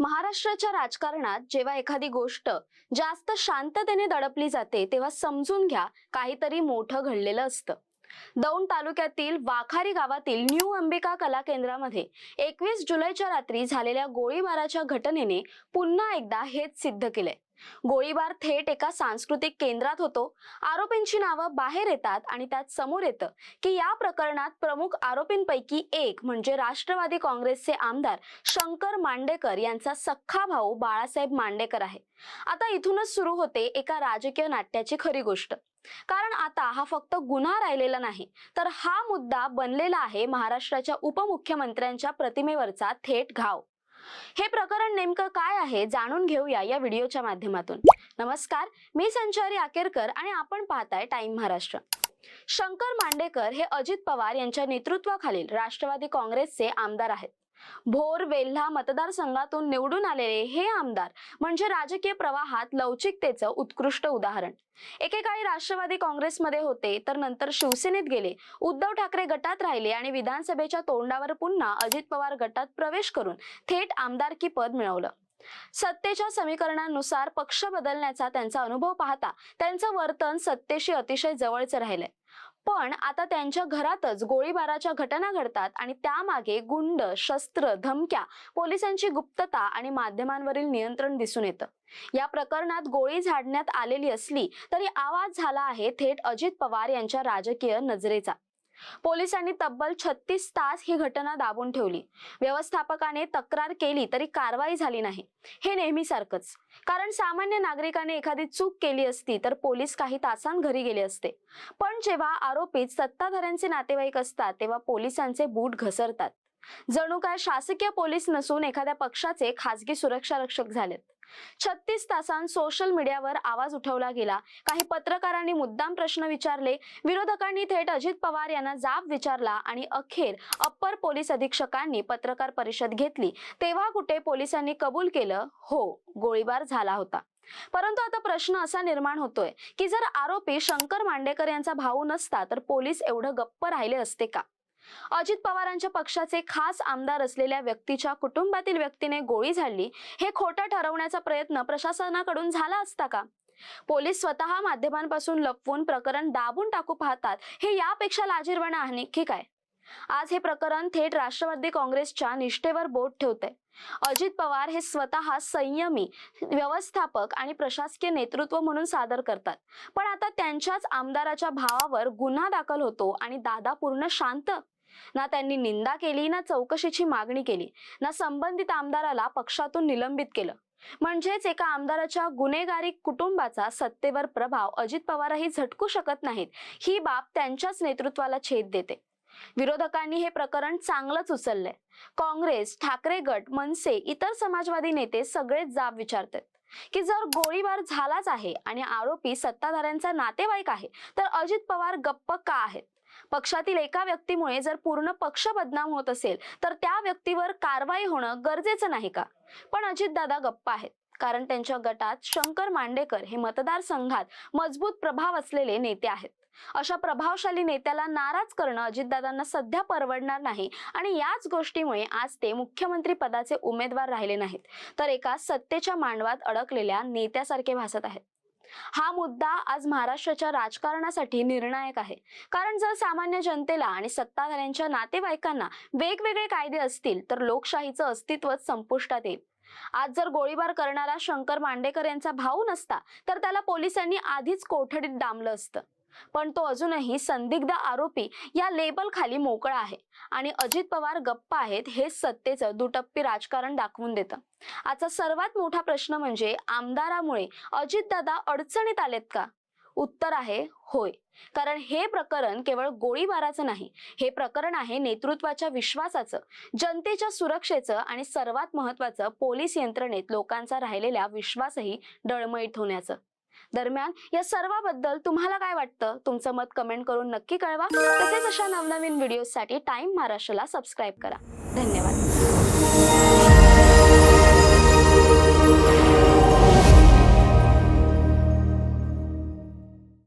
महाराष्ट्राच्या राजकारणात जेव्हा एखादी गोष्ट जास्त शांततेने दडपली जाते तेव्हा समजून घ्या काहीतरी मोठं घडलेलं असतं. दौंड तालुक्यातील वाखारी गावातील न्यू अंबिका कला केंद्रामध्ये एकवीस जुलैच्या रात्री झालेल्या गोळीबाराच्या घटनेने पुन्हा एकदा हेच सिद्ध केलंय. गोळीबार थेट एका सांस्कृतिक केंद्रात होतो. आरोपींची नावं बाहेर येतात आणि त्यात समोर येतं की या प्रकरणात प्रमुख आरोपींपैकी एक म्हणजे राष्ट्रवादी काँग्रेसचे आमदार शंकर मांडेकर यांचा सख्खा भाऊ बाळासाहेब मांडेकर आहे. आता इथूनच सुरू होते एका राजकीय नाट्याची खरी गोष्ट. कारण आता हा फक्त गुन्हा राहिलेला नाही तर हा मुद्दा बनलेला आहे महाराष्ट्राच्या उपमुख्यमंत्र्यांच्या प्रतिमेवरचा थेट घाव. हे प्रकरण नेमकं काय आहे जाणून घेऊया या व्हिडिओच्या माध्यमातून. नमस्कार मी संचारी आकेरकर आणि आपण पाहताय टाइम महाराष्ट्र. शंकर मांडेकर हे अजित पवार यांच्या नेतृत्वाखालील राष्ट्रवादी काँग्रेसचे आमदार आहेत. भोर वेल्हा मतदारसंघातून निवडून आलेले हे आमदार म्हणजे राजकीय प्रवाहात लवचिकतेचं उत्कृष्ट उदाहरण. एकेकाळी राष्ट्रवादी काँग्रेसमध्ये होते तर नंतर शिवसेनेत गेले. उद्धव ठाकरे गटात राहिले आणि विधानसभेच्या तोंडावर पुन्हा अजित पवार गटात प्रवेश करून थेट आमदारकी पद मिळवलं. सत्तेच्या समीकरणानुसार पक्ष बदलण्याचा त्यांचा अनुभव पाहता त्यांचं वर्तन सत्तेशी अतिशय जवळचं राहिलंय. पण आता त्यांच्या घरातच गोळीबाराच्या घटना घडतात आणि त्यामागे गुंड शस्त्र धमक्या पोलिसांची गुप्तता आणि माध्यमांवरील नियंत्रण दिसून येतं. या प्रकरणात गोळी झाडण्यात आलेली असली तरी आवाज झाला आहे थेट अजित पवार यांच्या राजकीय नजरेचा. पोलिसांनी तब्बल छत्तीस तास ही घटना दाबून ठेवली. व्यवस्थापकाने तक्रार केली तरी कारवाई झाली नाही. हे नेहमीसारखंच. कारण सामान्य नागरिकाने एखादी चूक केली असती तर पोलीस काही तासांत घरी गेले असते. पण जेव्हा आरोपीत सत्ताधाऱ्यांचे नातेवाईक असतात तेव्हा पोलिसांचे बूट घसरतात. जणू काय शासकीय पोलीस नसून एखाद्या पक्षाचे खासगी सुरक्षा रक्षक झालेत. छत्तीस तासांत सोशल मीडियावर आवाज उठवला गेला. काही पत्रकारांनी मुद्दाम प्रश्न विचारले. विरोधकांनी थेट अजित पवार यांना जाब विचारला आणि अखेर अप्पर पोलीस अधीक्षकांनी पत्रकार परिषद घेतली. तेव्हा कुठे पोलिसांनी कबूल केलं? हो गोळीबार झाला होता. परंतु आता प्रश्न असा निर्माण होतोय की जर आरोपी शंकर मांडेकर यांचा भाऊ नसता तर पोलीस एवढं गप्प राहिले असते का? अजित पवारांच्या पक्षाचे खास आमदार असलेल्या व्यक्तीच्या कुटुंबातील व्यक्तीने गोळी झाडली. हे खोटं ठरवण्याचा प्रयत्न प्रशासनाकडून झाला असता का? पोलीस स्वतः माध्यमांपासून लपवून प्रकरण दाबून टाकू पाहतात. हे यापेक्षा लाजीरवाणं की काय? आज हे प्रकरण थेट राष्ट्रवादी काँग्रेसच्या निष्ठेवर बोट ठेवते. अजित पवार हे स्वतः संयमी व्यवस्थापक आणि प्रशासकीय नेतृत्व म्हणून सादर करतात. पण आता त्यांच्याच आमदाराच्या भावावर गुन्हा दाखल होतो आणि दादा पूर्ण शांत ना त्यांनी निंदा केली ना चौकशीची मागणी केली ना संबंधित आमदाराला पक्षातून निलंबित केलं. म्हणजेच एका आमदाराच्या गुन्हेगारी कुटुंबाचा सत्तेवर प्रभाव अजित पवारही झटकू शकत नाहीत ही बाब त्यांच्याच नेतृत्वाला छेद देते. विरोधकांनी हे प्रकरण चांगलंच उचललंय. काँग्रेस ठाकरे गट मनसे इतर समाजवादी नेते सगळेच जाब विचारतात की जर गोळीबार झालाच आहे आणि आरोपी सत्ताधाऱ्यांचा नातेवाईक आहे तर अजित पवार गप्प का आहेत? पक्षातील एका व्यक्तीमुळे जर पूर्ण पक्ष बदनाम होत असेल तर त्या व्यक्तीवर कारवाई होणं गरजेचं नाही का? पण अजितदादा गप्प आहेत कारण त्यांच्या गटात शंकर मांडेकर हे मतदारसंघात मजबूत प्रभाव असलेले नेते आहेत. अशा प्रभावशाली नेत्याला नाराज करणं अजितदादांना सध्या परवडणार नाही आणि याच गोष्टीमुळे आज ते मुख्यमंत्री पदाचे उमेदवार राहिले नाहीत तर एका सत्तेच्या मांडवात अडकलेल्या नेत्यासारखे भासत आहेत. हा मुद्दा आज महाराष्ट्राच्या राजकारणासाठी निर्णायक आहे. कारण जर सामान्य जनतेला आणि सत्ताधाऱ्यांच्या नातेवाईकांना वेगवेगळे कायदे असतील तर लोकशाहीचं अस्तित्वच संपुष्टात येईल. आज जर गोळीबार करणारा शंकर मांडेकर यांचा भाऊ नसता तर त्याला पोलिसांनी आधीच कोठडीत डांबलं असतं. पण तो अजूनही संदिग्ध आरोपी या लेबल खाली मोकळा आहे. आणि अजित पवार गप्प आहेत हे सत्तेचं दुटप्पी राजकारण दाखवून देतं. आजचा सर्वात मोठा प्रश्न म्हणजे आमदारामुळे अजितदादा अडचणीत आलेत का? उत्तर आहे होय. कारण हे प्रकरण केवळ गोळीबाराचं नाही हे प्रकरण आहे नेतृत्वाच्या विश्वासाचं जनतेच्या सुरक्षेचं आणि सर्वात महत्वाचं पोलीस यंत्रणेत लोकांचा राहिलेला विश्वासही डळमळीत होण्याचं. दरम्यान या सर्वाबद्दल तुम्हाला काय वाटतं? तुमचं मत कमेंट करून नक्की कळवा. तसेच अशा नवनवीन व्हिडिओसाठी टाइम महाराष्ट्राला सबस्क्राईब करा. धन्यवाद.